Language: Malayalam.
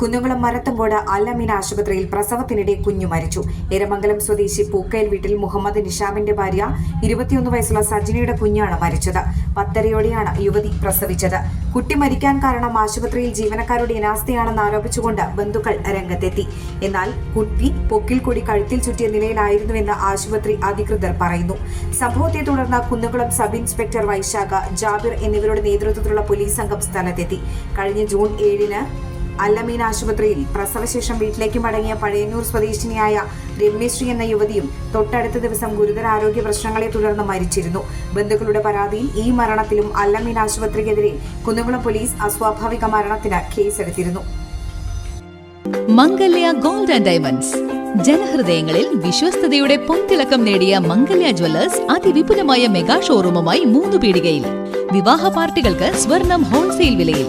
കുന്നുകുളം മരത്തമ്പോട് അല്ലമീൻ ആശുപത്രിയിൽ പ്രസവത്തിനിടെ കുഞ്ഞു മരിച്ചു. എരമംഗലം സ്വദേശി പൂക്കയിൽ വീട്ടിൽ മുഹമ്മദ് നിഷാമിന്റെ ഭാര്യ ഇരുപത്തിയൊന്ന് വയസ്സുള്ള സജിനയുടെ കുഞ്ഞാണ് മരിച്ചത്. പത്തരയോടെയാണ് യുവതി പ്രസവിച്ചത്. കുട്ടി മരിക്കാൻ കാരണം ആശുപത്രിയിൽ ജീവനക്കാരുടെ അനാസ്ഥയാണെന്ന് ആരോപിച്ചുകൊണ്ട് ബന്ധുക്കൾ രംഗത്തെത്തി. എന്നാൽ കുട്ടി പൊക്കിൽ കൂടി കഴുത്തിൽ ചുറ്റിയ നിലയിലായിരുന്നുവെന്ന് ആശുപത്രി അധികൃതർ പറയുന്നു. സംഭവത്തെ തുടർന്ന് കുന്നുകുളം സബ് ഇൻസ്പെക്ടർ വൈശാഖ ജാബിർ എന്നിവരുടെ നേതൃത്വത്തിലുള്ള പോലീസ് സംഘം സ്ഥലത്തെത്തി. കഴിഞ്ഞ ജൂൺ ഏഴിന് അല്ലമീൻ ആശുപത്രിയിൽ പ്രസവശേഷം വീട്ടിലേക്ക് മടങ്ങിയ പഴയന്നൂർ സ്വദേശിനിയായ രമ്യശ്രീ എന്ന യുവതിയും തൊട്ടടുത്ത ദിവസം ഗുരുതര ആരോഗ്യ പ്രശ്നങ്ങളെ തുടർന്ന് മരിച്ചിരുന്നു. ബന്ധുക്കളുടെ പരാതിയിൽ ഈ മരണത്തിലും അല്ലമീൻ ആശുപത്രിക്കെതിരെ കുന്നുകുളം പോലീസ് അസ്വാഭാവിക മരണത്തിന് കേസെടുത്തിരുന്നു. Mangalya gold and diamonds. ജനഹൃദയങ്ങളിൽ വിശ്വസ്തയുടെ പൊൻതിളക്കം നേടിയ മംഗല്യ ജ്വല്ലേഴ്സ് അതിവിപുലമായ മെഗാ ഷോറൂമുമായി മൂന്ന് പീടികയിൽ വിവാഹ പാർട്ടികൾക്ക് സ്വർണം ഹോൾസെയിൽ വിലയിൽ.